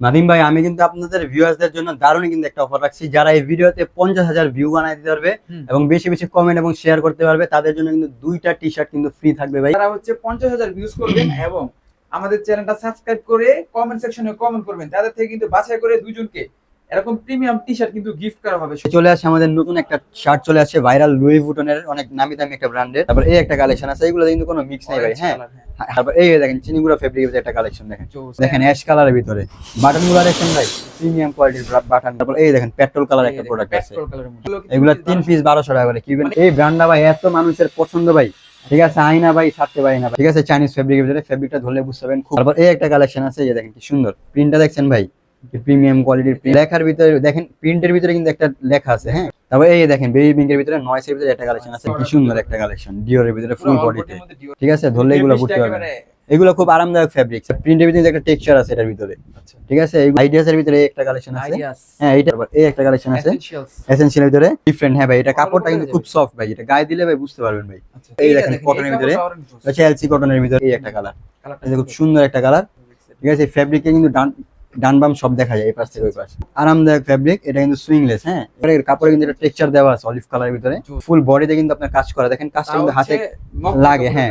নাদিম ভাই আমি কিন্তু আপনাদের ভিউয়ার্সদের জন্য দারুণ কিন্তু একটা অফার রাখছি। যারা এই ভিডিওতে পঞ্চাশ হাজার ভিউ বানাই দিতে পারবে এবং বেশি বেশি কমেন্ট এবং শেয়ার করতে পারবে তাদের জন্য কিন্তু দুইটা টি শার্ট কিন্তু ফ্রি থাকবে ভাই। তারা হচ্ছে পঞ্চাশ হাজার ভিউজ করবেন এবং আমাদের চ্যানেলটা সাবস্ক্রাইব করে কমেন্ট সেকশনে কমেন্ট করবেন। তাদের থেকে কিন্তু বাছাই করে দুজনকে এরকম প্রিমিয়াম টি শার্ট কিন্তু গিফট করা হবে। চলে আসে আমাদের নতুন একটা শার্ট চলে আসে ভাইরাল লুই ভুটনের অনেক নামি দামি একটা ব্র্যান্ডের তারপর এই একটা কালেকশন আছে এগুলো কিন্তু কোনো মিক্স নেই ভাই হ্যাঁ? হ্যাঁ। তারপর এই দেখেন চিনিগুড়া ফেব্রিকের একটা কালেকশন দেখেন। চৌস, দেখেন অ্যাশ কালারের ভিতরে। বাটনগুলো দেখেন ভাই প্রিমিয়াম কোয়ালিটির বাটন তারপর এই দেখেন পেট্রোল কালার একটা প্রোডাক্ট আছে। এগুলো তিন পিস বারোশো টাকা করে। কিনবেন এই ব্র্যান্ডটা ভাই এত মানুষের পছন্দ ভাই। ঠিক আছে আইনা ভাই সারতে পারি না ভাই। ঠিক আছে চাইনিজ ফেব্রিকের ভিতরে ফেব্রিকটা ধরলে বুঝতে পারবেন খুব তারপর এই একটা কালেকশন আছে এই দেখেন কি সুন্দর। প্রিন্টটা দেখছেন ভাই? প্রিমিয়াম কোয়ালিটির লেখার ভিতরে দেখেন প্রিন্টের ভিতরে কিন্তু একটা লেখা আছে হ্যাঁ? তারপর এই দেখেন বেবি পিঙ্কের ভিতরে নয়েসের ভিতরে একটা কালেকশন আছে কি সুন্দর একটা কালেকশন ডিওরের ভিতরে ফুল বডিতে। ঠিক আছে? ধরলে এগুলো বুঝতে পারবেন। এগুলো খুব আরামদায়ক ফেব্রিক প্রিন্টের ভিতরে একটা টেক্সচার আছে এটার ভিতরে। আচ্ছা। ঠিক আছে? আইডিয়াস এর ভিতরে একটা কালেকশন আছে। হ্যাঁ এইটা এই একটা কালেকশন আছে। এসেনশিয়াল ভিতরে ডিফারেন্ট হ্যাঁ ভাই এটা কাপড়টা কিন্তু খুব সফট ভাই এটা গায়ে দিলে ভাই বুঝতে পারবেন ভাই। আচ্ছা, এই দেখেন এর ভিতরে। এটা এলসি কটনের ভিতরে এই একটা কালার এটা খুব সুন্দর। একটা কালার ঠিক আছে? ফেব্রিকে কিন্তু ডান বাম সব দেখা যায় এই পাশ থেকে ওই পাশ। আরামদায়ক ফেব্রিক এটা কিন্তু সুইংলেস হ্যাঁ? এর কাপড়ে কিন্তু একটা টেক্সচার দেওয়া আছে অলিভ কালারের ভিতরে। ফুল বডিতে কিন্তু আপনার কাজ করা। দেখেন কাজটা কিন্তু হাতে লাগে, হ্যাঁ,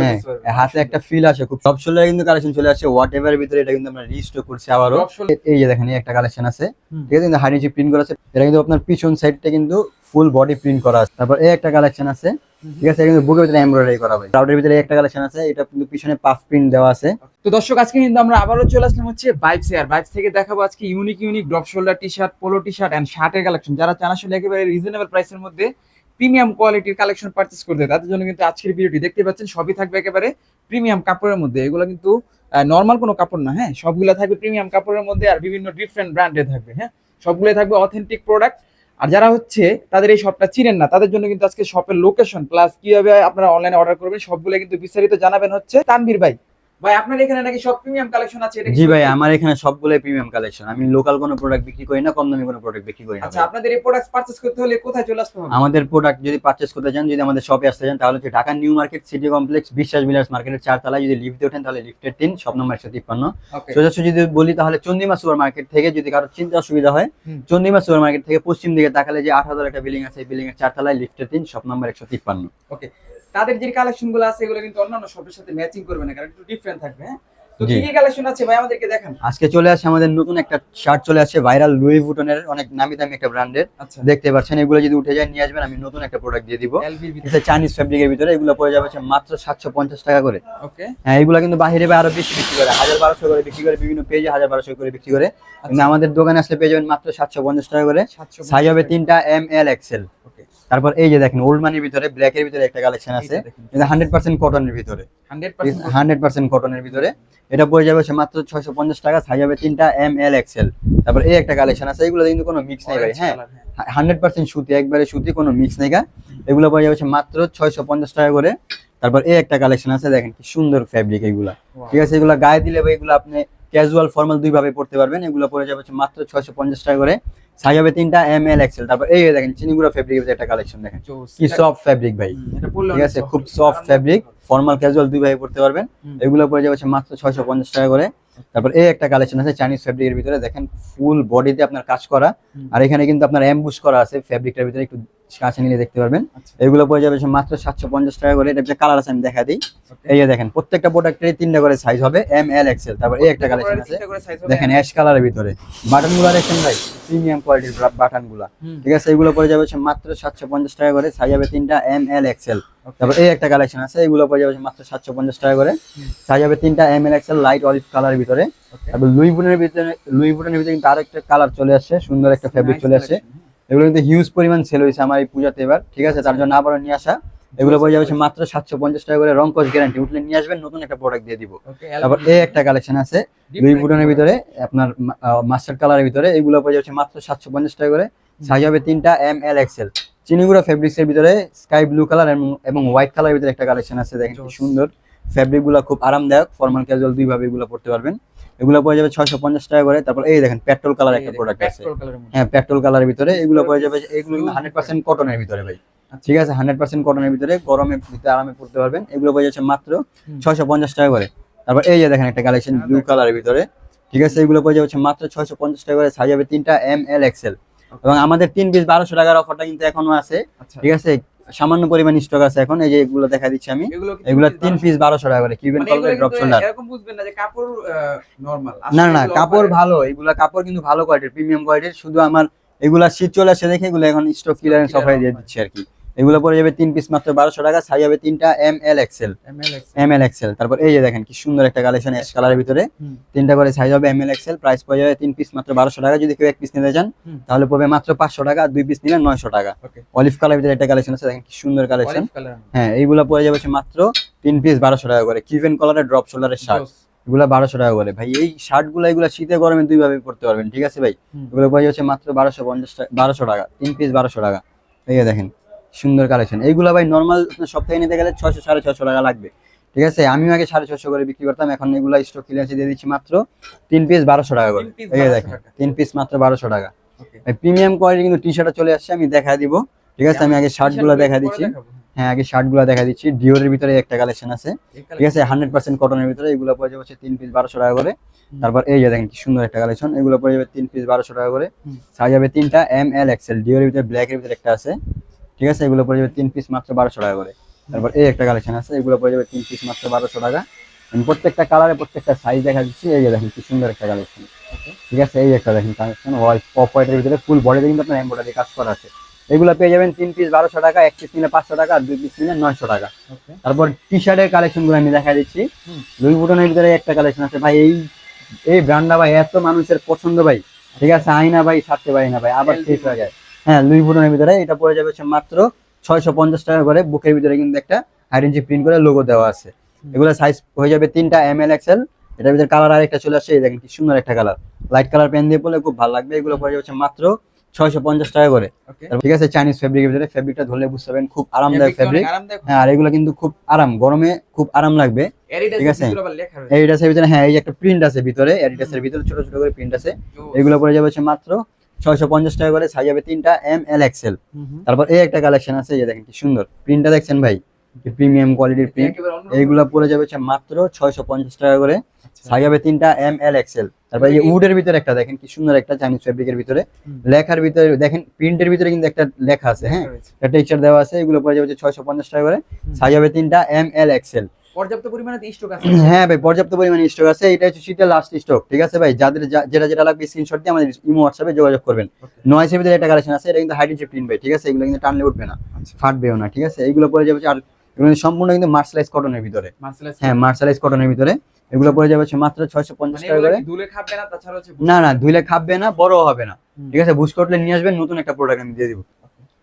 হ্যাঁ হাতে একটা ফিল আসে খুব। সব শোল্ডারে কিন্তু কালেকশন চলে আসছে হোয়াট এভার ভিতরে এটা কিন্তু আমরা রিস্টক করছি আবারও। এই যে দেখেন এই একটা কালেকশন আছে। ঠিক আছে কিন্তু নিচে প্রিন্ট করা আছে এটা কিন্তু আপনার পিছন সাইডটা কিন্তু ফুল বডি প্রিন্ট করা আছে। তারপর এই একটা কালেকশন আছে। ঠিক আছে কিন্তু বুকের ভিতরে এমব্রয়ডারি করা হয়। ক্রাউডের ভিতরে একটা কালেকশন আছে, এটা কিন্তু পিছনে পাফ প্রিন্ট দেওয়া আছে। তো দর্শক, আজকে কিন্তু আমরা আবারও চলে আসলাম হচ্ছে বাইপস এর বাইপস থেকে দেখাবো আজকে unique unique drop shoulder T shirt polo T shirt and শার্টের কালেকশন যারা চান আসলে একেবারে রিজনেবল প্রাইসের মধ্যে প্রিমিয়াম কোয়ালিটির কালেকশন পারচেস করতে, তাদের জন্য কিন্তু আজকের ভিডিওটি দেখতে পাচ্ছেন, সবই থাকবে একেবারে প্রিমিয়াম কাপড়ের মধ্যে। এগুলো কিন্তু নর্মাল কোনো কাপড় না হ্যাঁ? সবগুলো থাকবে প্রিমিয়াম কাপড়ের মধ্যে আর বিভিন্ন ডিফারেন্ট ব্র্যান্ডে থাকবে হ্যাঁ? সবগুলো থাকবে অথেন্টিক প্রোডাক্ট আর যারা হচ্ছে তাদের এই শপটা চিনেন না, তাদের জন্য কিন্তু আজকে শপের লোকেশন প্লাস কীভাবে আপনারা অনলাইনে অর্ডার করবেন সবগুলো কিন্তু বিস্তারিত জানাবেন হচ্ছে তানভীর ভাই। ভাই আপনার এখানে নাকি সব প্রিমিয়াম কালেকশন আছে এটা জি ভাই আমার এখানে সবগুলোই প্রিমিয়াম কালেকশন আমি লোকাল কোনো প্রোডাক্ট বিক্রি করি না কম দামি কোনো প্রোডাক্ট বিক্রি করি না আচ্ছা আপনাদের এই প্রোডাক্ট পারচেজ করতে হলে কোথায় চলে আসতে হবে? আমাদের প্রোডাক্ট যদি পারচেস করতে চান যদি আমাদের শপে আসতে চান তাহলে হচ্ছে Dhaka new market city complex Biswas Bilas মার্কেটের চারতলায় যদি লিফটে ওঠেন তাহলে লিফটের তিন সব নম্বর একশো তিপ্পান্ন। সোজাসুজি যদি বলি তাহলে চন্দিমা সুপার মার্কেট থেকে যদি কারোর চিন্তা অসুবিধা হয়। চন্দিমা সুপার মার্কেট থেকে পশ্চিম দিকে তাকালে যে আট হাজার একটা বিল্ডিং আছে বিল্ডিং এর চারতলায় লিফটের তিন সব নম্বর একশো তিপ্পান্ন। ওকে তাদের যে কালেকশনগুলো আছে এগুলো কিন্তু অন্যান্য শপের সাথে ম্যাচিং করবে না কারণ একটু ডিফারেন্ট থাকবে হ্যাঁ? আজকে চলে আসে আমাদের নতুন একটা শার্ট চলে আসছে ভাইরাল লুই ভুটনের অনেক নামি দামি একটা ব্র্যান্ডের আচ্ছা। দেখতে পাচ্ছেন এগুলো যদি উঠে যায় নিয়ে আসবেন আমি নতুন একটা প্রোডাক্ট দিয়ে দিব। চাইনিজ ফেব্রিকের ভিতরে এগুলো পড়ে যাবে মাত্র সাতশো পঞ্চাশ টাকা করে। ওকে হ্যাঁ এগুলো কিন্তু বাইরে বা আরও বেশি বিক্রি করে হাজার বারোশো করে বিক্রি করে বিভিন্ন পেজে হাজার বারোশো করে বিক্রি করে। কিন্তু আমাদের দোকানে আসলে পেয়ে যাবেন মাত্র সাতশো পঞ্চাশ টাকা করে। 750 সাইজ হবে তিনটা এম এল এক্সেল তারপর এই যে দেখেন ওল্ড মানির ভিতরে ব্ল্যাক এর ভিতরে একটা কালেকশন আছে। এটা হান্ড্রেড পার্সেন্ট কটনের ভিতরে। হান্ড্রেড পার্সেন্ট কটনের ভিতরে। এটা পড়ে যাবে মাত্র ছয়শো পঞ্চাশ টাকা সাইজ হবে তিনটা এম এল এক্সেল তারপর এই একটা কালেকশন আছে এগুলো কিন্তু কোনো মিক্স নেই ভাই হ্যাঁ? হ্যাঁ। হান্ড্রেড পার্সেন্ট সুতি একবারে সুতি কোনো মিক্স নেই গা। এগুলো পড়ে যাবে মাত্র ছয়শো পঞ্চাশ টাকা করে। তারপর এই একটা কালেকশন আছে দেখেন কি সুন্দর ফ্যাব্রিক এগুলা। ঠিক আছে এগুলো গায়ে দিলে ভাই এগুলো আপনি ক্যাজুয়াল ফর্মাল দুই ভাবে পড়তে পারবেন। এগুলো পড়ে যাবে হচ্ছে মাত্র ছয়শো পঞ্চাশ টাকা করে। সাইজ হবে তিনটা এম এল এক্সেল তারপর এই দেখেন চিনিগুড়া ফেব্রিকের একটা কালেকশন দেখেন। কি সফট ফেব্রিক ভাই। ঠিক আছে খুব সফট ফ্যাব্রিক ফর্মাল ক্যাজুয়াল দুই ভাবে পড়তে পারবেন। এগুলো পড়ে যাবে হচ্ছে মাত্র ছয়শো পঞ্চাশ টাকা করে। তারপর এই একটা কালেকশন আছে চাইনিজ ফ্যাব্রিকের ভিতরে। দেখেন ফুল বডিতে আপনার কাজ করা। আর এখানে কিন্তু আপনার অ্যাম্বুশ করা আছে ফ্যাব্রিকটার ভিতরে। একটু কাছে নিলে দেখতে পারবেন। আচ্ছা, এগুলো পড়ে যাবে মাত্র সাতশো পঞ্চাশ টাকা করে। এটা কালার আছে আমি দেখা দিই। এই যে দেখেন প্রত্যেকটা প্রোডাক্টের তিনটা করে সাইজ হবে এম এল এক্সেল তারপর এই একটা কালেকশন আছে। দেখেন অ্যাশ কালারের ভিতরে। বাটনগুলো দেখেন ভাই প্রিমিয়াম কোয়ালিটির বাটনগুলা ঠিক আছে এগুলো পড়ে যাবে মাত্র সাতশো পঞ্চাশ টাকা করে। সাইজ হবে তিনটা এম এল এক্সেল তারপর এই একটা কালেকশন আছে এগুলো পড়ে যাবে মাত্র সাতশো পঞ্চাশ টাকা করে। সাইজ হবে তিনটা M L XL light olive কালারের ভিতরে। তারপর লুই বুনের ভিতরে লুই বুটনের ভিতরে কিন্তু আরও একটা কালার চলে আসছে সুন্দর একটা ফেব্রিক চলে আসছে। এগুলো কিন্তু হিউজ পরিমাণ সেল হয়েছে আমার এই পূজাতে এবার ঠিক আছে? তার জন্য আবারও নিয়ে আসা। এগুলো পড়ে যাবে মাত্র সাতশো পঞ্চাশ টাকা করে রং কস গ্যারান্টি উঠলে নিয়ে আসবেন নতুন একটা প্রোডাক্ট দিয়ে দিব। তারপর এই একটা কালেকশন আছে লুই different বুটনের ভিতরে আপনার মাস্টার কালারের ভিতরে এগুলো পড়ে যাচ্ছে মাত্র সাতশো পঞ্চাশ টাকা করে। সাইজ হবে তিনটা এম এল এক্সেল চিনিগুড়া ফেব্রিক্স এর ভিতরে স্কাই ব্লু কালার এবং হোয়াইট কালারের ভিতরে একটা কালেকশন আছে দেখেন সুন্দর। ফেব্রিকগুলো খুব আরামদায়ক ফর্মাল ক্যাজুয়াল দুই ভাবে এগুলো পড়তে পারবেন। এগুলো পড়ে যাবে ছয়শো পঞ্চাশ টাকা করে তারপর এই দেখেন পেট্রোল কালার একটা প্রোডাক্ট আছে। হ্যাঁ পেট্রোল কালারের ভিতরে এগুলো পড়ে যাবে এগুলো কিন্তু হান্ড্রেড পার্সেন্ট কটনের ভিতরে ভাই। আচ্ছা। ঠিক আছে হান্ড্রেড পার্সেন্ট কটনের ভিতরে গরমে ভিতরে আরামে পড়তে পারবেন। এগুলো পড়ে যাচ্ছে মাত্র। ছয়শো পঞ্চাশ টাকা করে। তারপর এই যে দেখেন একটা কালেকশন ব্লু। কালারের ভিতরে। ঠিক আছে এগুলো পড়ে যাবে হচ্ছে মাত্র ছয়শো পঞ্চাশ টাকা করে সাইজ হবে তিনটা এম এল এক্সেল এবং আমাদের তিন পিস বারোশো টাকার অফারটা কিন্তু এখনও আছে। আচ্ছা। ঠিক আছে সামান্য পরিমাণ স্টক আছে এখন এই যে এগুলো দেখা দিচ্ছি আমি। এগুলো তিন পিস বারোশো টাকা করে কিউবেন কলকাতা ড্রপ শোল্ডার এরকম বুঝবেন না যে কাপড় নরমাল না কাপড় ভালো এগুলো কাপড় কিন্তু ভালো কোয়ালিটির প্রিমিয়াম কোয়ালিটির শুধু আমার এগুলা শীত চলে আসে দেখে এগুলো এখন স্টক ক্লিয়ারেন্স অফারে দিয়ে দিচ্ছে দিচ্ছি আর কি। এগুলো পড়ে যাবে তিন পিস মাত্র বারোশো টাকা সাইজ হবে তিনটা M L XL M L XL তারপর এই যে দেখেন কি সুন্দর একটা কালেকশন এস কালারের ভিতরে। তিনটা করে সাইজ হবে এম এল এক্সেল প্রাইস পড়ে যাবে তিন পিস মাত্র বারোশো টাকা। যদি কেউ এক পিস নিতে চান তাহলে পড়বে মাত্র পাঁচশো টাকা আর দুই পিস নিলে নয়শো টাকা। অলিভ কালারের ভিতরে একটা কালেকশন আছে দেখেন কি সুন্দর কালেকশন হ্যাঁ এইগুলো পড়ে যাবে মাত্র তিন পিস বারোশো টাকা করে। কিভেন কালারের ড্রপ শোল্ডারের শার্ট এগুলো বারোশো টাকা করে। ভাই এই শার্টগুলো এগুলো শীতে গরমে দুই ভাবে পড়তে পারবেন ঠিক আছে ভাই? এগুলো পড়ে যাচ্ছে মাত্র বারোশো পঞ্চাশ টাকা বারোশো টাকা তিন পিস বারোশো টাকা। এই যে দেখেন। সুন্দর কালেকশন এইগুলো ভাই নর্মাল সপ্তাহে নিতে গেলে ছশো সাড়ে ছশো টাকা লাগবে। ঠিক আছে? আমিও আগে সাড়ে ছশো করে বিক্রি করতাম এখন এগুলো স্টক ক্লিয়ারেন্সে দিয়ে দিচ্ছি মাত্র তিন পিস বারোশো টাকা করে। এই দেখেন তিন পিস মাত্র বারোশো টাকা। প্রিমিয়াম কোয়ালিটি কিন্তু টি শার্টও চলে আসছে আমি দেখা দিব। ঠিক আছে? আমি আগে শার্টগুলো দেখা দিচ্ছি। হ্যাঁ আগে শার্টগুলো দেখা দিচ্ছি। ডিওরের ভিতরে একটা কালেকশন আছে। ঠিক আছে? হান্ড্রেড পার্সেন্ট কটনের ভিতরে এগুলো পড়ে যাবে তিন পিস বারোশো টাকা করে। তারপর এই যে দেখেন কি সুন্দর একটা কালেকশন এগুলো পড়ে যাবে তিন পিস বারোশো টাকা করে। সাইজ হবে তিনটা এম এল এক্সেল ডিওর ভিতরে ব্ল্যাক এর ভিতরে একটা আছে। ঠিক আছে? এগুলো পড়ে যাবে তিন পিস মাত্র বারোশো টাকা করে। তারপর এই একটা কালেকশন আছে এগুলো পড়ে যাবে তিন পিস মাত্র বারোশো টাকা। আমি প্রত্যেকটা কালারে প্রত্যেকটা সাইজ দেখা দিচ্ছি। এই যে দেখেন কি সুন্দর একটা কালেকশন ঠিক আছে? এই একটা দেখেন কালেকশন হোয়াইট পপ হোয়াইটের ভিতরে ফুল বডিতে কিন্তু আপনার এমব্রয়ডারি কাজ করা আছে। এগুলো পেয়ে যাবেন তিন পিস বারোশো টাকা এক পিস নিলে পাঁচশো টাকা আর দুই পিস নিলে নয়শো টাকা। তারপর টি শার্টের কালেকশনগুলো আমি দেখা দিচ্ছি। লুই বুটনের ভিতরে একটা কালেকশন আছে। ভাই এই এই ব্র্যান্ডটা ভাই এত মানুষের পছন্দ ভাই। ঠিক আছে? আইনা ভাই ছাড়তে পারি না ভাই আবার শেষ হয়ে যায়। হ্যাঁ লুই বুটনের ভিতরে এটা পড়ে যাবে হচ্ছে মাত্র ছয়শো পঞ্চাশ টাকা করে। বুকের ভিতরে কিন্তু একটা ইঞ্চি প্রিন্ট করে লোগো দেওয়া আছে। এগুলো সাইজ হয়ে যাবে তিনটা এম এল এক্সেল এটার ভিতরে কালার আরেকটা চলে আসছে এই দেখেন কি সুন্দর একটা কালার লাইট কালার পেন দিয়ে পড়লে খুব ভালো লাগবে। এগুলো পড়ে যাচ্ছে মাত্র ছয়শো পঞ্চাশ টাকা করে। ঠিক আছে চাইনিজ ফেব্রিকের ভিতরে ফেব্রিকটা ধরলে বুঝতে পারবেন খুব আরামদায়ক ফেব্রিক হ্যাঁ আর এগুলো কিন্তু খুব আরাম গরমে খুব আরাম লাগবে। ঠিক আছে। ভিতরে এডিডাসের হ্যাঁ এই একটা প্রিন্ট আছে ভিতরে এডিডাসের ভিতরে ছোট ছোট করে প্রিন্ট আছে। এগুলো পড়ে যাবে হচ্ছে মাত্র ছয়শো পঞ্চাশ টাকা করে সাইজ হবে তিনটা এম এল এক্সেল। তারপর এই একটা কালেকশন আছে এই দেখেন কি সুন্দর। প্রিন্টটা দেখছেন ভাই? প্রিমিয়াম কোয়ালিটির প্রিন্ট এইগুলো পড়ে যাবে মাত্র ছয়শো পঞ্চাশ টাকা করে আচ্ছা। সাইজ হবে তিনটা এম এল এক্সেল তারপর এই উডের ভিতরে একটা দেখেন কি সুন্দর একটা চাইনিজ ফেব্রিকের ভিতরে। লেখার ভিতরে দেখেন প্রিন্টের ভিতরে কিন্তু একটা লেখা আছে হ্যাঁ? একটা টেক্সচার দেওয়া আছে এগুলো পড়ে যাবে ছয়শো পঞ্চাশ টাকা করে। সাইজ হবে তিনটা এম এল এক্সেল পর্যাপ্ত পরিমাণে স্টক আছে। হ্যাঁ ভাই পর্যাপ্ত পরিমাণে স্টক আছে। এটা হচ্ছে শীতের লাস্ট স্টক ঠিক আছে ভাই? যাদের যেটা যেটা লাগবে স্ক্রিনশট দিয়ে আমাদের ইমো হোয়াটসঅ্যাপে যোগাযোগ করবেন। নয় একটা কালেকশন আছে এটা কিন্তু হাইড প্রিন্ট ভাই ঠিক আছে? এগুলো কিন্তু টানলে উঠবে না আচ্ছা। ফাটবেও না ঠিক আছে? এগুলো পড়ে যাবে আর এগুলো সম্পূর্ণ কিন্তু মার্শালাইজ কটনের ভিতরে। হ্যাঁ মার্শালাইজ কটনের ভিতরে। এগুলো পড়ে যাবে মাত্র ছয়শো পঞ্চাশ মানে টাকা করে। না তাছাড়া না না ধুলে খাবে না বড় হবে না। ঠিক আছে? বুঝ করলে নিয়ে আসবেন নতুন একটা প্রোডাক্ট আমি দিয়ে দিব।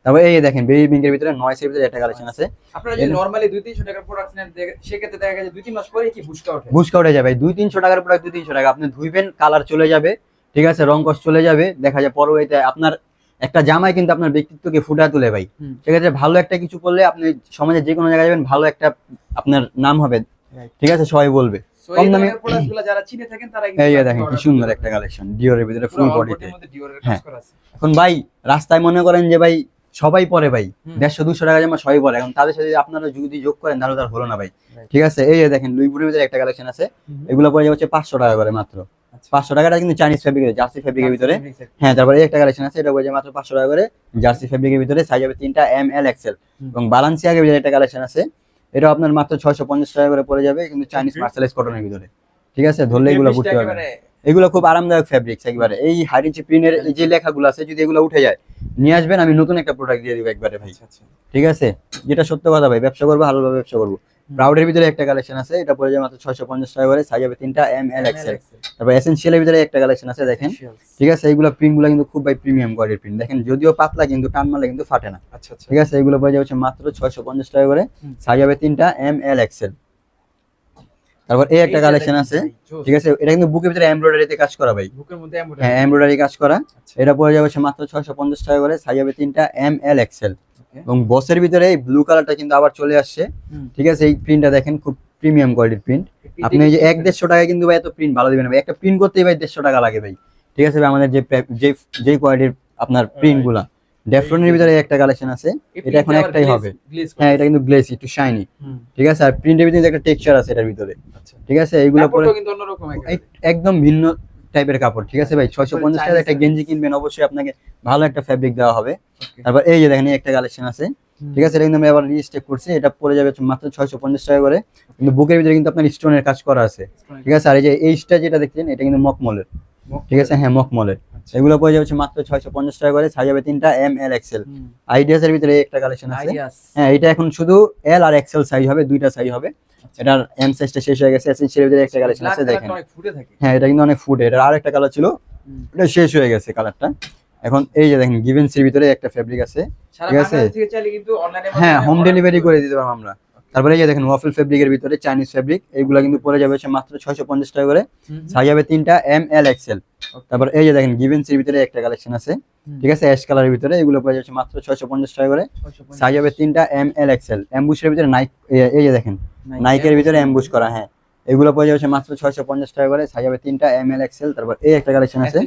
তারপর এই দেখেন বেবি পিঙ্কের ভিতরে নয়েসের ভিতরে একটা কালেকশন আছে। আপনারা যদি নরমালি দুই তিনশো টাকার প্রোডাক্ট নেন সেক্ষেত্রে দেখা গেছে দুই তিন মাস পরে কি বুঝতে ওঠে? বুঝকা উঠে যাবে। দুই তিনশো টাকার প্রোডাক্ট দুই তিনশো টাকা। আপনি ধুইবেন কালার চলে যাবে ঠিক আছে? রং কস চলে যাবে। দেখা যায় পরবর্তীতে আপনার একটা জামাই কিন্তু আপনার ব্যক্তিত্বকে ফুটা তুলে ভাই। সেক্ষেত্রে ভালো একটা কিছু করলে আপনি সমাজে যে কোনো জায়গায় যাবেন ভালো একটা আপনার নাম হবে। ঠিক আছে? সবাই বলবে। কম দামে- ধরনের প্রোডাক্টগুলো যারা চিনে থাকেন তারা এই দেখেন কি সুন্দর একটা কালেকশন ডিওরের ভিতরে ফুল বডিতে হ্যাঁ। এখন ভাই রাস্তায় মনে করেন যে ভাই সবাই পরে ভাই। দেড়শো দুশো টাকা জামা সবাই পরে। এখন তাদের সাথে আপনারা যদি যোগ করেন তাহলে তার হলো না ভাই। ঠিক আছে? এই যে দেখেন লুইপুরের ভিতরে একটা কালেকশন আছে। এগুলো পরে যাচ্ছে পাঁচশো টাকা করে মাত্র। আচ্ছা। পাঁচশো টাকাটা কিন্তু চাইনিজ ফেব্রিকের জার্সি ফেব্রিকের ভিতরে। হ্যাঁ তারপরে একটা কালেকশন আছে এটা যায় মাত্র পাঁচশো টাকা করে জার্সি ফেব্রিকের ভিতরে। সাইজ হবে তিনটা এম এল এক্সেল এবং বালান্সিয়াগের ভিতরে একটা কালেকশন আছে। এটা আপনার মাত্র ছয়শো পঞ্চাশ টাকা করে পড়ে যাবে কিন্তু চাইনিজ. মার্শালাইজ কটনের ভিতরে। ঠিক আছে? ধরলে এগুলো বুঝতে পারবেন। এগুলো খুব আরামদায়ক ফেব্রিক্স একবারে। এই হাইডেন্সি প্রিন্টের এই যে লেখাগুলো আছে যদি এগুলো উঠে যায় নিয়ে আসবেন আমি নতুন একটা প্রোডাক্ট দিয়ে দিব একবারে ভাই। আচ্ছা, আচ্ছা। ঠিক আছে? যেটা সত্য কথা ভাই ব্যবসা করব ভালোভাবে ব্যবসা করব। ব্রাউডের ভিতরে একটা কালেকশন আছে এটা পড়ে যায় মাত্র ছয়শো পঞ্চাশ টাকা করে সাইজ হবে তিনটা এম এল এক্সেল তারপর এসেনশিয়ালের ভিতরে একটা কালেকশন আছে দেখেন। ঠিক আছে? এইগুলো প্রিন্টগুলো কিন্তু খুব ভাই প্রিমিয়াম কোয়ালিটির প্রিন্ট দেখেন যদিও পাতলা কিন্তু টান মারলে কিন্তু ফাটে না। আচ্ছা আচ্ছা। ঠিক আছে? এগুলো পড়ে যাচ্ছে মাত্র ছয়শো পঞ্চাশ টাকা করে। সাইজ হবে তিনটা এম এল এক্সেল তারপর এই একটা কালেকশন আছে। ঠিক আছে এটা কিন্তু বুকের ভিতরে এমব্রয়ডারিতে কাজ করা ভাই। বুকের মধ্যে embroidery। হ্যাঁ এমব্রয়ডারি কাজ করা। আচ্ছা, এটা পড়ে যাবে মাত্র ছয়শো পঞ্চাশ টাকা করে। সাইজ হবে তিনটা এম এল এক্সেল। এবং বসের ভিতরে এই ব্লু কালারটা কিন্তু আবার চলে আসছে। ঠিক আছে এই প্রিন্টটা দেখেন খুব প্রিমিয়াম কোয়ালিটির প্রিন্ট আপনি এই যে এক দেড়শো টাকায় কিন্তু ভাই এত প্রিন্ট ভালো দিবেন ভাই। একটা প্রিন্ট করতেই ভাই দেড়শো টাকা লাগে ভাই। ঠিক আছে ভাই আমাদের যে যে যে কোয়ালিটির আপনার প্রিন্ট গুলা ডেফ্রনের ভিতরে একটা কালেকশন আছে। এটা এখন একটাই হবে। হ্যাঁ এটা কিন্তু গ্লেসি একটু শাইনি ঠিক আছে? আর প্রিন্টের ভিতরে একটা টেক্সচার আছে এটার ভিতরে। আচ্ছা। ঠিক আছে? এইগুলো পরে একদম ভিন্ন টাইপের কাপড়। ঠিক আছে ভাই? ছয়শো পঞ্চাশ টাকা একটা গেঞ্জি কিনবেন। অবশ্যই আপনাকে ভালো একটা ফ্যাব্রিক দেওয়া হবে। তারপর এই যে দেখেন একটা কালেকশন আছে। ঠিক আছে? এটা কিন্তু আমি আবার রিস্টেক করছি। এটা পড়ে যাবে মাত্র ছয়শো পঞ্চাশ টাকা করে। কিন্তু বুকের ভিতরে কিন্তু আপনার স্টোনের কাজ করা আছে। ঠিক আছে? আর এই যে এইটা যেটা দেখছেন এটা কিন্তু মকমলের ঠিক আছে? হ্যাঁ মকমলের। এগুলো পড়ে যাবে মাত্র ছয়শো পঞ্চাশ টাকা করে সাইজ হবে তিনটা এম এল এক্সেল আইডিয়াস এর ভিতরে একটা কালেকশন আছে। হ্যাঁ এটা এখন শুধু এল আর এক্সেল সাইজ হবে দুইটা সাইজ হবে। এটার এম সাইজটা শেষ হয়ে গেছে এসেন্সিয়াল ভিতরে একটা কালেকশন আছে দেখেন। অনেক ফুটে থাকে। হ্যাঁ এটা কিন্তু অনেক ফুড এটা আর একটা কালার ছিল এটা শেষ হয়ে গেছে কালারটা এখন এই যে দেখেন গিভেন্সির ভিতরে একটা ফেব্রিক আছে। ঠিক আছে? বাংলাদেশ কিন্তু অনলাইনে হ্যাঁ হোম ডেলিভারি করে দিতে পারব আমরা। তারপরে এই যে দেখেন ওয়াফেল ফেব্রিকের ভিতরে চাইনিজ ফেব্রিক এইগুলো কিন্তু পরে যাবে হচ্ছে মাত্র ছয়শো পঞ্চাশ টাকা করে। সাইজ হবে তিনটা এম এল এক্সেল তারপর এই যে দেখেন গিভেন্সির ভিতরে একটা কালেকশন আছে। ঠিক আছে অ্যাশ কালারের ভিতরে এগুলো পড়ে যাচ্ছে মাত্র ছয়শো পঞ্চাশ টাকা করে। সাইজ হবে তিনটা এম এল এক্সেল অ্যাম্বুশের ভিতরে নাইক এই যে দেখেন নাইকের ভিতরে অ্যাম্বুশ করা হ্যাঁ। এগুলো পড়ে যাচ্ছে মাত্র ছয়শো পঞ্চাশ টাকা করে। সাইজ হবে তিনটা এম এল এক্সেল তারপর এই একটা কালেকশন আছে।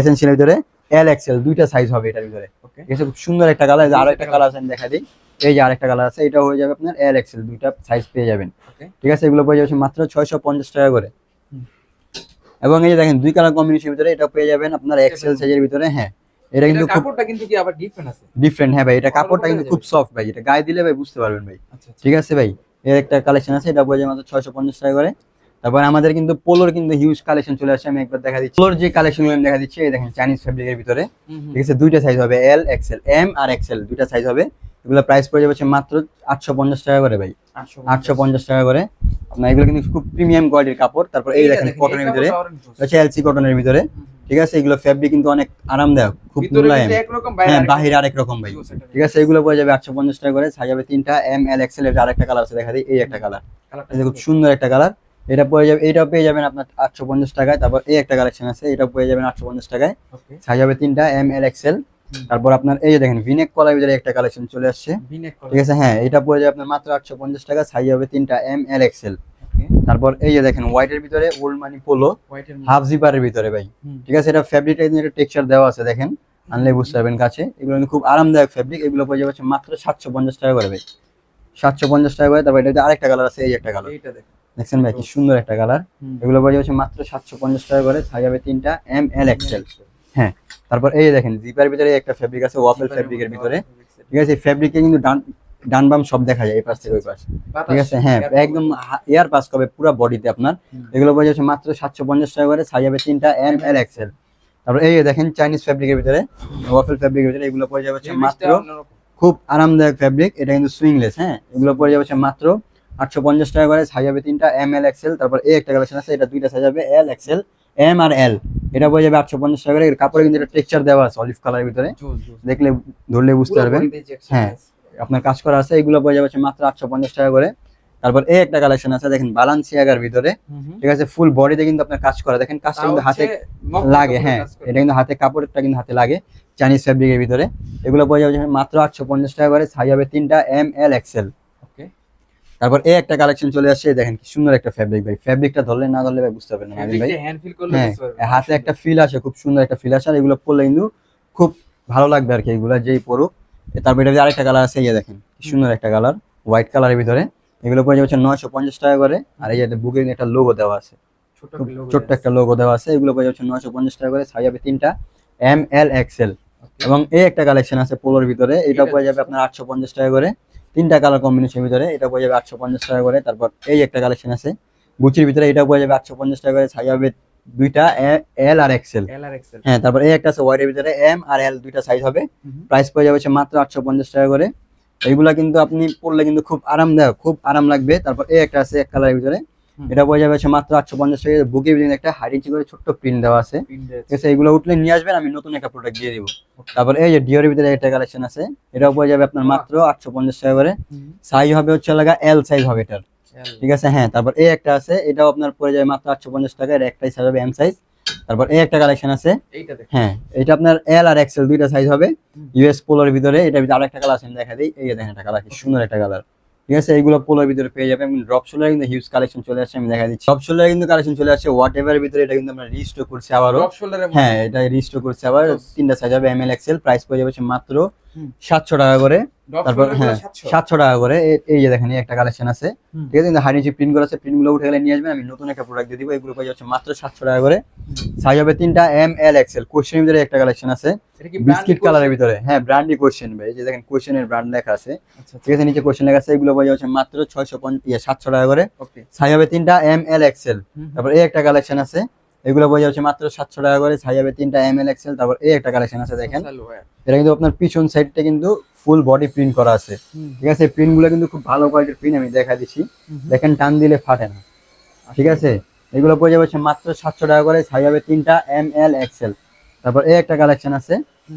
এসেন্সিয়াল ভিতরে এল এক্সেল দুইটা সাইজ হবে এটার ভিতরে। ঠিক আছে খুব সুন্দর একটা কালার আরও একটা কালার আছে আমি দেখা দিই। এই যে আরেকটা কালার আছে এটা হয়ে যাবে আপনার এল এক্সেল দুইটা সাইজ পেয়ে যাবেন। ঠিক আছে? এগুলো পেয়ে যাচ্ছে মাত্র ছয়শো পঞ্চাশ টাকা করে। এবং এই যে দেখেন দুই কালার কম্বিনেশন ভিতরে এটা পেয়ে যাবেন আপনার এক্সেল সাইজের ভিতরে হ্যাঁ। এটা কিন্তু কাপড়টা কিন্তু কি আবার ডিফারেন্ট আছে? ডিফারেন্ট হ্যাঁ ভাই এটা কাপড়টা কিন্তু খুব সফট ভাই এটা গায়ে দিলে ভাই বুঝতে পারবেন ভাই। আচ্ছা আচ্ছা। ঠিক আছে ভাই? এর একটা কালেকশন আছে এটা পড়ে মাত্র ছয়শো পঞ্চাশ টাকা করে। তারপর আমাদের কিন্তু পোলোর কিন্তু হিউজ কালেকশন চলে আসে আমি একবার দেখা দিচ্ছি। পোলোর যে কালেকশন আমি দেখা দিচ্ছি এই দেখেন চাইনিজ ফেব্রিকের ভিতরে। ঠিক আছে? দুইটা সাইজ হবে এল এক্সেল এম আর এক্সেল দুইটা সাইজ হবে এগুলো প্রাইস পড়ে যাবে মাত্র আটশো পঞ্চাশ টাকা করে ভাই। আটশো পঞ্চাশ। টাকা করে। আপনার এগুলো কিন্তু খুব প্রিমিয়াম কোয়ালিটির কাপড়। তারপর এই দেখেন কটনের ভিতরে। হচ্ছে এলসি কটনের ভিতরে। ঠিক আছে? এগুলো ফেব্রিক কিন্তু অনেক আরামদায়ক খুব মোলায়েম। হ্যাঁ বাহির আরেক রকম ভাই। ঠিক আছে? এগুলো পড়ে যাবে আটশো পঞ্চাশ টাকা করে। সাইজ হবে তিনটা এম এল এক্সেল এর আরেকটা কালার আছে দেখা দিই। এই একটা কালার খুব সুন্দর একটা কালার এটা পড়ে যাবে এইটাও পেয়ে যাবেন আপনার আটশো পঞ্চাশ টাকায়। তারপর এই একটা কালেকশন আছে এটা পেয়ে যাবেন আটশো পঞ্চাশ টাকায়। সাইজ হবে তিনটা এম এল এক্সেল তারপর আপনার এই যে দেখেন ভিনেক কলার ভিতরে একটা কালেকশন চলে আসছে। ঠিক আছে হ্যাঁ এটা পড়ে যাবে আপনার মাত্র আটশো পঞ্চাশ টাকা সাইজ হবে তিনটা এম এল এক্সেল তারপর এই যে দেখেন হোয়াইটের ভিতরে ওল্ড মানি পোলো হাফ জিপারের ভিতরে ভাই। ঠিক আছে এটা ফ্যাব্রিকটা কিন্তু একটা টেক্সচার দেওয়া আছে দেখেন। আনলে বুঝতে পারবেন কাছে। এগুলো কিন্তু খুব আরামদায়ক ফ্যাব্রিক এগুলো পড়ে যাবে মাত্র সাতশো পঞ্চাশ টাকা করে ভাই। সাতশো পঞ্চাশ টাকা করে তারপর এটা আরেকটা কালার আছে এই একটা কালার দেখছেন ভাই কি সুন্দর একটা কালার এগুলো পড়ে যাচ্ছে মাত্র সাতশো পঞ্চাশ টাকা করে সাইজ হবে তিনটা এম এল এক্সেল তারপর এই দেখেন জিপার ভিতরে একটা ফেব্রিক আছে ওয়াফেল ফ্যাব্রিকের ভিতরে ঠিক আছে ফ্যাব্রিকে কিন্তু ডান ডান বাম সব দেখা যায় এই পাশ থেকে ওই পাশ। ঠিক আছে হ্যাঁ একদম এয়ার পাস করবে পুরো বডিতে আপনার। এগুলো পড়ে যাচ্ছে মাত্র সাতশো পঞ্চাশ টাকা করে সাইজ হবে তিনটা এম এল এক্সেল তারপর এই দেখেন চাইনিজ ফ্যাব্রিকের ভিতরে ওয়াফেল ফেব্রিকের ভিতরে এগুলো পড়ে যাবে হচ্ছে মাত্র খুব আরামদায়ক ফেব্রিক এটা কিন্তু সুইংলেস হ্যাঁ এগুলো পড়ে যাবে হচ্ছে মাত্র আটশো পঞ্চাশ টাকা করে সাইজ হবে তিনটা এম এল এক্সেল তারপর এই একটা কালেকশন আছে এটা দুইটা সাইজ হবে এল এক্সেল এম আর এল এটা পড়ে যাবে আটশো পঞ্চাশ টাকা করে। এর কাপড়ে কিন্তু টেক্সচার দেওয়া আছে অলিভ কালারের ভিতরে। দেখলে ধরলে বুঝতে পারবেন। হ্যাঁ। আপনার কাজ করা আছে এগুলো পড়ে যাবে মাত্র আটশো পঞ্চাশ টাকা করে। তারপর এই একটা কালেকশন আছে দেখেন বালান্সিয়াগার ভিতরে। ঠিক আছে ফুল বডিতে কিন্তু আপনার কাজ করা। দেখেন কাজটা কিন্তু হাতে লাগে হ্যাঁ এটা কিন্তু হাতে কাপড়টা কিন্তু হাতে লাগে চাইনিজ ফ্যাব্রিকের ভিতরে। এগুলো পড়ে যাবে মাত্র আটশো পঞ্চাশ টাকা করে। সাইজ হবে তিনটা এম এল এক্সেল তারপর এই একটা কালেকশন চলে আসছে দেখেন কি সুন্দর একটা ফ্যাব্রিক ভাই। ফ্যাব্রিকটা ধরলে না ধরলে ভাই বুঝতে পারবেন না ভাই। হ্যাঁ হাতে একটা ফিল আসে খুব সুন্দর একটা ফিল আসে আর এগুলো পরলে কিন্তু খুব ভালো লাগবে আর কি এগুলো যেই পরুক। তারপর এটা আরেকটা কালার আছে এই দেখেন কি সুন্দর একটা কালার হোয়াইট কালারের ভিতরে। এগুলো পড়ে যাচ্ছে নয়শো পঞ্চাশ টাকা করে আর এই যে বুকে একটা লোগো দেওয়া আছে। ছোট্ট একটা লোগো দেওয়া আছে। এগুলো পড়ে যাচ্ছে নয়শো পঞ্চাশ টাকা করে সাইজ হবে তিনটা এম এল এক্সেল এবং এই একটা কালেকশন আছে পোলোর ভিতরে এটা এটা পড়ে যাবে আপনার আটশো পঞ্চাশ টাকা করে। তিনটা কালার কম্বিনেশন ভিতরে এটা পড়ে যাবে আটশো পঞ্চাশ টাকা করে। তারপর এই একটা কালেকশন আছে। গুচির ভিতরে এটা পড়ে যাবে আটশো পঞ্চাশ টাকা করে। সাইজ হবে দুইটা এল আর এক্সেল হ্যাঁ তারপর এই একটা আছে ওয়াইডের ভিতরে এম আর এল দুইটা সাইজ হবে। প্রাইস পড়ে যাবে মাত্র আটশো পঞ্চাশ টাকা করে। এইগুলা কিন্তু আপনি পড়লে কিন্তু খুব আরামদায়ক খুব আরাম লাগবে। তারপর এই একটা আছে এক কালারের ভিতরে। এটা পড়ে যাবে মাত্র আটশো পঞ্চাশ টাকা। বুকে একটা হাইড ইঞ্চি করে ছোট্ট প্রিন্ট দেওয়া আছে। ঠিক আছে এগুলো উঠলে নিয়ে আসবেন আমি নতুন একটা প্রোডাক্ট দিয়ে দিব। তারপর এই যে ডিওর ভিতরে একটা কালেকশন আছে এটাও পড়ে যাবে আপনার মাত্র আটশো পঞ্চাশ টাকা করে। সাইজ হবে হচ্ছে লাগা এল সাইজ হবে এটার। ঠিক আছে হ্যাঁ তারপর এই একটা আছে এটাও আপনার পড়ে যাবে মাত্র আটশো পঞ্চাশ টাকা এর একটাই সাইজ হবে এম সাইজ তারপর এই একটা কালেকশন আছে। হ্যাঁ এটা আপনার এল আর এক্সেল দুইটা সাইজ হবে। ইউএস পোলোর ভিতরে এটা ভিতরে আরেকটা কালার আছে দেখা দিই। এই যে দেখেন একটা কালার কি সুন্দর একটা কালার ঠিক আছে? এইগুলো পোলোর ভিতরে পেয়ে যাবেন। ড্রপ শোল্ডার কিন্তু হিউজ কালেকশন চলে আসছে আমি দেখা দিচ্ছি। ড্রপ শোল্ডার কিন্তু কালেকশন চলে আসছে হোয়াট এভার ভিতরে এটা কিন্তু আমরা রিস্টোর করছি আবারও। হ্যাঁ এটা রিস্টোর করছি আবার। তিনটা সাইজ হবে এমএল এক্সেল প্রাইস পড়ে যাবে মাত্র। সাতশো টাকা করে। তারপর হ্যাঁ 700 সাতশো। টাকা করে। এই যে দেখেন এই একটা কালেকশন আছে। ঠিক আছে? কিন্তু হাই নিচে প্রিন্ট করা আছে প্রিন্টগুলো উঠে গেলে নিয়ে আসবেন আমি নতুন একটা প্রোডাক্ট দিয়ে দিব এগুলো পেয়ে যাচ্ছে মাত্র সাতশো টাকা করে। সাইজ হবে তিনটা এম এল এক্সেল কোশ্চেনের ভিতরে একটা কালেকশন আছে। বিস্কিট কালারের? ভিতরে। হ্যাঁ ব্র্যান্ডই কোশ্চেন ভাই যে দেখেন কোশ্চেনের ব্র্যান্ড লেখা আছে। আচ্ছা ঠিক আছে নিচে কোশ্চেন লেখা আছে এগুলো পেয়ে যাচ্ছে মাত্র ছয়শো ইয়ে সাতশো টাকা করে। সাইজ হবে তিনটা এম এল এক্সেল তারপর এই একটা কালেকশন আছে এগুলো পেয়ে যাচ্ছে মাত্র সাতশো টাকা করে। সাইজ হবে তিনটা এম এল এক্সেল তারপর এই একটা কালেকশন আছে দেখেন। এটা কিন্তু আপনার পিছন সাইডটা কিন্তু ফুল বডি প্রিন্ট করা আছে। ঠিক আছে প্রিন্টগুলো কিন্তু খুব ভালো কোয়ালিটির প্রিন্ট আমি দেখা দিচ্ছি। দেখেন টান দিলে ফাটে না। ঠিক আছে? এগুলো পড়ে যাবে মাত্র সাতশো টাকা করে সাইজ হবে তিনটা এম এল এক্সেল তারপর এই একটা কালেকশন আছে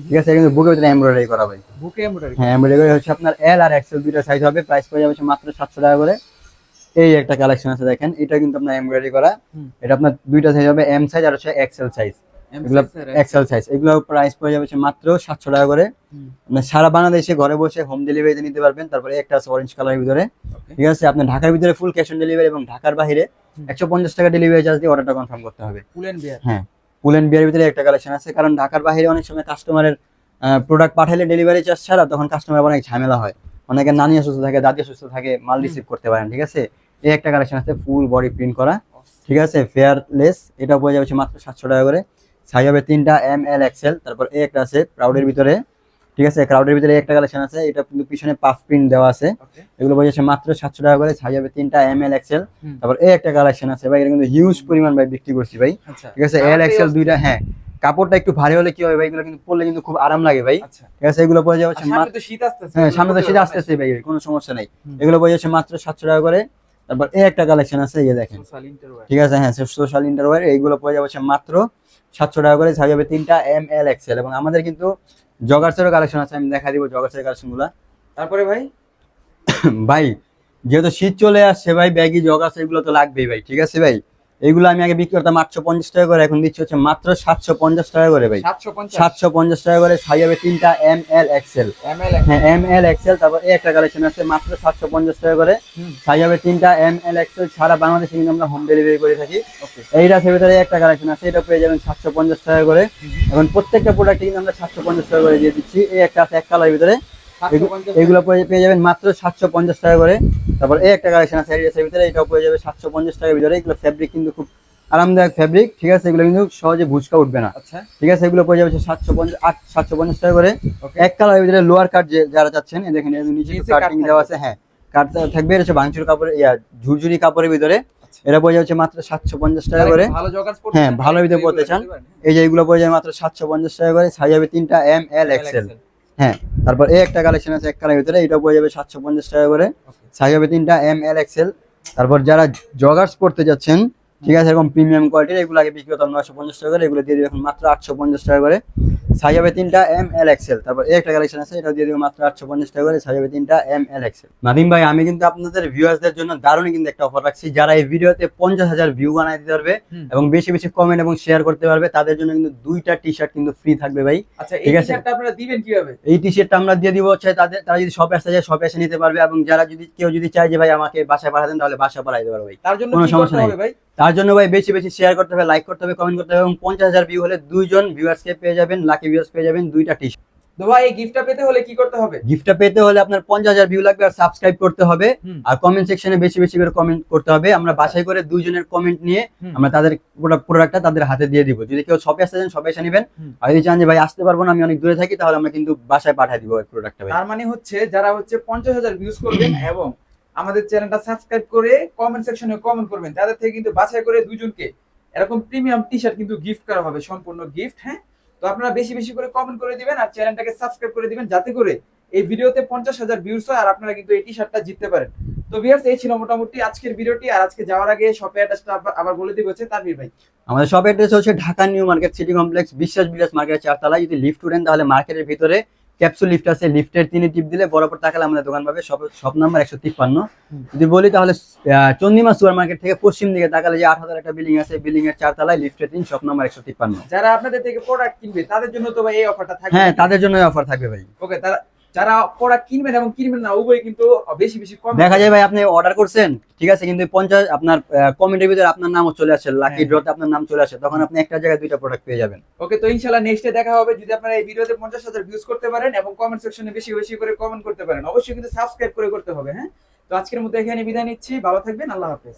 ঠিক আছে? কিন্তু বুকের ভিতরে এমব্রয়ডারি করা ভাই বুকে এমব্রয়ডারি হ্যাঁ এমব্রয়ডারি হচ্ছে আপনার এল আর এক্সেল দুইটা সাইজ হবে প্রাইস পড়ে যাবে মাত্র সাতশো টাকা করে। এই একটা কালেকশন আছে দেখেন এটা কিন্তু আপনার এমব্রয়ডারি করা। এটা আপনার দুইটা সাইজ হবে এম সাইজ আর হচ্ছে এক্সেল সাইজ এগুলো এক্সেল সাইজ এগুলো প্রাইস পড়ে যাবে মাত্র সাতশো টাকা করে। সারা বাংলাদেশে ঘরে বসে হোম ডেলিভারিতে নিতে পারবেন। তারপরে একটা আছে অরেঞ্জ কালারের ভিতরে। ঠিক আছে? আপনার ঢাকার ভিতরে ফুল ক্যাশ অন ডেলিভারি এবং ঢাকার বাইরে। একশো পঞ্চাশ টাকা ডেলিভারি চার্জ দিয়ে অর্ডারটা কনফার্ম করতে হবে। পুলেন বিয়ার হ্যাঁ পুল এন্ড বিয়ার ভিতরে একটা কালেকশন আছে কারণ ঢাকার বাইরে অনেক সময় কাস্টমারের প্রোডাক্ট পাঠালে ডেলিভারি চার্জ ছাড়া তখন কাস্টমার অনেক ঝামেলা হয়। অনেকে নানি অসুস্থ থাকে দাদি অসুস্থ থাকে মাল রিসিভ করতে পারেন ঠিক আছে? এই একটা কালেকশন আছে ফুল বডি প্রিন্ট করা ঠিক আছে? ফেয়ারলেস এটা পড়ে যাবে মাত্র সাতশো টাকা করে। সাইজ হবে তিনটা এম এল এক্সেল তারপর এই একটা আছে ক্রাউডের ভিতরে। ঠিক আছে ক্রাউডের ভিতরে একটা কালেকশন আছে এটা কিন্তু পিছনে পাফ প্রিন্ট দেওয়া আছে। এগুলো পড়ে মাত্র সাতশো টাকা করে সাইজ হবে তিনটা এম এল এক্সেল তারপর এই একটা কালেকশন আছে ভাই এটা কিন্তু হিউজ পরিমাণ ভাই বিক্রি করছি ভাই। আচ্ছা। ঠিক আছে এল এক্সেল দুইটা হ্যাঁ। কাপড়টা একটু ভারী হলে কি হবে ভাই এগুলো কিন্তু পরলে কিন্তু খুব আরাম লাগে ভাই। আচ্ছা। ঠিক আছে এগুলো পরে যাবে আর সামনে তো শীত আসতেছে হ্যাঁ সামনে তো সেটা আস্তে আস্তে ভাই কোনো সমস্যা নেই। এগুলো পরে যাচ্ছে মাত্র সাতশো টাকা করে তারপর এই একটা কালেকশন আছে এই দেখেন। ঠিক আছে হ্যাঁ সোশ্যাল ইন্টারওয়ার এইগুলো পরে যাবে মাত্র সাতশো টাকা করে সাইজ হবে তিনটা এম এল এক্সেল এবং আমাদের কিন্তু জগার্সেরও কালেকশন আছে আমি দেখা দিব জগার্সের কালেকশনগুলো তারপরে ভাই? ভাই যেহেতু শীত চলে আসছে ভাই ব্যাগি জগার্স এগুলো তো লাগবেই ভাই ঠিক আছে ভাই? এগুলো আমি আগে বিক্রি করতাম আটশো পঞ্চাশ টাকা করে এখন দিচ্ছি হচ্ছে মাত্র সাতশো পঞ্চাশ টাকা করে ভাই। সাতশো পঞ্চাশ? টাকা করে সাইজ হবে তিনটা এম এল এক্সেল হ্যাঁ এম এল এক্সেল তারপর এই একটা কালেকশন আছে মাত্র সাতশো পঞ্চাশ টাকা করে। সাইজ হবে তিনটা এম এল এক্সেল সারা বাংলাদেশে কিন্তু আমরা হোম ডেলিভারি করে থাকি। ওকে। এই রাসের ভিতরে একটা কালেকশন আছে এটা পেয়ে যাবেন সাতশো পঞ্চাশ টাকা করে। এখন প্রত্যেকটা প্রোডাক্ট কিন্তু আমরা সাতশো পঞ্চাশ টাকা করে দিয়ে দিচ্ছি। এই একটা আছে এক কালারের ভিতরে। এগু- 750 এগুলো পেয়ে যাবেন মাত্র সাতশো পঞ্চাশ টাকা করে। তারপর এই একটা কালেকশন আছে ভিতরে এটাও পেয়ে যাবে সাতশো পঞ্চাশ টাকার ভিতরে। এগুলো ফ্যাব্রিক কিন্তু খুব আরামদায়ক ফ্যাব্রিক ঠিক আছে? এগুলো কিন্তু সহজে ভুচকা উঠবে না। আচ্ছা। ঠিক আছে? এগুলো পেয়ে যাবে সাতশো পঞ্চাশ আট সাতশো পঞ্চাশ টাকা করে। এক কালারের ভিতরে লোয়ার কাট যে যারা চাচ্ছেন দেখেন এর নিচে কাটিং দেওয়া আছে হ্যাঁ। কাট থাকবে এটা হচ্ছে ভাঙচুর কাপড় ইয়া ঝুরঝুরি কাপড়ের ভিতরে। আচ্ছা। এটা পড়ে যাচ্ছে মাত্র সাতশো পঞ্চাশ টাকা করে। হ্যাঁ, ভালো ভিতরে পড়তে চান। এই যে এগুলো পড়ে যাবে মাত্র সাতশো পঞ্চাশ টাকা করে। সাইজ হবে তিনটা এম এল এক্সেল হ্যাঁ তারপর এই একটা কালেকশন আছে এক কালারের ভিতরে এটা পড়ে যাবে সাতশো পঞ্চাশ টাকা করে। সাইজ হবে তিনটা এম এল এক্সেল তারপর যারা জগার্স পড়তে যাচ্ছেন ঠিক আছে এরকম প্রিমিয়াম কোয়ালিটির এগুলো আগে বিক্রি করতাম নয়শো পঞ্চাশ টাকা করে এগুলো দিয়ে দিবে এখন মাত্র আটশো পঞ্চাশ টাকা করে। সাইজ হবে তিনটা এম এল এক্সেল তারপর একটা কালেকশন আছে এটা দিয়ে দিবে মাত্র আটশো পঞ্চাশ টাকা করে সাইজ হবে তিনটা এম এল এক্সেল নাদিম ভাই আমি কিন্তু আপনাদের ভিউয়ার্সদের জন্য দারুণ কিন্তু একটা অফার রাখছি যারা এই ভিডিওতে পঞ্চাশ হাজার ভিউ বানাই দিতে পারবে এবং বেশি বেশি কমেন্ট এবং শেয়ার করতে পারবে তাদের জন্য কিন্তু দুইটা টি শার্ট কিন্তু ফ্রি থাকবে ভাই। আচ্ছা ঠিক আছে। আপনারা দিবেন কীভাবে? এই টি শার্টটা আমরা দিয়ে দিব হচ্ছে তাদের তারা যদি শপে আসতে যায় শপে এসে নিতে পারবে এবং যারা যদি কেউ যদি চায় যে ভাই আমাকে বাসায় পাঠাতেন তাহলে বাসায় পাঠাই দিতে পারবে ভাই। তার জন্য কোনো সমস্যা নেই। ভাই? তার জন্য ভাই বেশি বেশি শেয়ার করতে হবে লাইক করতে হবে কমেন্ট করতে হবে এবং পঞ্চাশ হাজার ভিউ হলে দুইজন ভিউয়ার্সকে পেয়ে যাবেন লাকি ভিউয়ার্স পেয়ে যাবেন দুইটা টি তো ভাই এই গিফটটা পেতে হলে কি করতে হবে? গিফটটা পেতে হলে আপনার পঞ্চাশ হাজার ভিউ লাগবে আর সাবস্ক্রাইব করতে হবে। আর কমেন্ট সেকশনে বেশি বেশি করে কমেন্ট করতে হবে। আমরা বাসায় করে দুইজনের কমেন্ট নিয়ে আমরা তাদের প্রোডাক্টটা তাদের হাতে দিয়ে দিব। যদি কেউ শপে আসতে চান শপে এসে নেবেন। আর যদি চান যে ভাই আসতে পারব না আমি অনেক দূরে থাকি তাহলে আমরা কিন্তু বাসায় পাঠিয়ে দিব প্রোডাক্টটা তার মানে হচ্ছে যারা হচ্ছে পঞ্চাশ হাজার ভিউজ করবেন এবং আমাদের চ্যানেলটা সাবস্ক্রাইব করে কমেন্ট সেকশনে কমেন্ট করবেন। তাদের থেকে কিন্তু বাছাই করে দুজনকে এরকম প্রিমিয়াম টি শার্ট কিন্তু গিফট করা হবে, সম্পূর্ণ গিফট হ্যাঁ? তো আপনারা বেশি বেশি করে কমেন্ট করে দিবেন আর চ্যানেলটাকে সাবস্ক্রাইব করে দিবেন যাতে করে এই ভিডিওতে পঞ্চাশ হাজার ভিউজ হয় আর আপনারা কিন্তু এই টি শার্টটা জিততে পারেন। তো ভিউয়ার্স এই ছিল মোটামুটি আজকের ভিডিওটি। আর আজকে যাওয়ার আগে শপে অ্যাড্রেসটা আবার বলে দিব হচ্ছে তানভীর ভাই। আমাদের শপ অ্যাড্রেস হচ্ছে Dhaka new market, city complex, Biswas Bilas market চারতলা যদি লিফট উঠেন তাহলে মার্কেটের ভিতরে ক্যাপসুল লিফট আছে লিফটের তিনি টিপ দিলে বরাবর তাকালে আমাদের দোকান পাবে। সব নাম্বার একশো তিপ্পান্ন। যদি বলি তাহলে চন্দিমা সুপার মার্কেট থেকে পশ্চিম দিকে তাকালে যে আট হাজার একটা বিল্ডিং আছে বিল্ডিং এর চারতলায় লিফটের তিন সব নাম্বার একশো তিপ্পান্ন। যারা আপনাদের থেকে প্রোডাক্ট কিনবে তাদের জন্য তো ভাই এই অফারটা থাকবে। হ্যাঁ তাদের জন্য অফার থাকবে ভাই। ওকে তারা যারা প্রোডাক্ট কিনবেন এবং কিনবেন না উভয় কিন্তু বেশি বেশি কম। দেখা যায় ভাই আপনি অর্ডার করছেন ঠিক আছে কিন্তু পঞ্চাশ আপনার কমেন্টের ভিতরে আপনার নামও চলে আসে লাকি হ্যাঁ। ড্রতে আপনার নাম চলে আসে তখন আপনি একটা জায়গায় দুইটা প্রোডাক্ট পেয়ে যাবেন। ওকে তো ইনশাল্লাহ নেক্সটে দেখা হবে যদি আপনারা এই ভিডিওতে পঞ্চাশ হাজার ভিউজ করতে পারেন এবং কমেন্ট সেকশনে বেশি বেশি করে কমেন্ট করতে পারেন অবশ্যই কিন্তু সাবস্ক্রাইব করে করতে হবে হ্যাঁ? তো আজকের মধ্যে এখানে বিদায় নিচ্ছি ভালো থাকবেন আল্লাহ হাফেজ।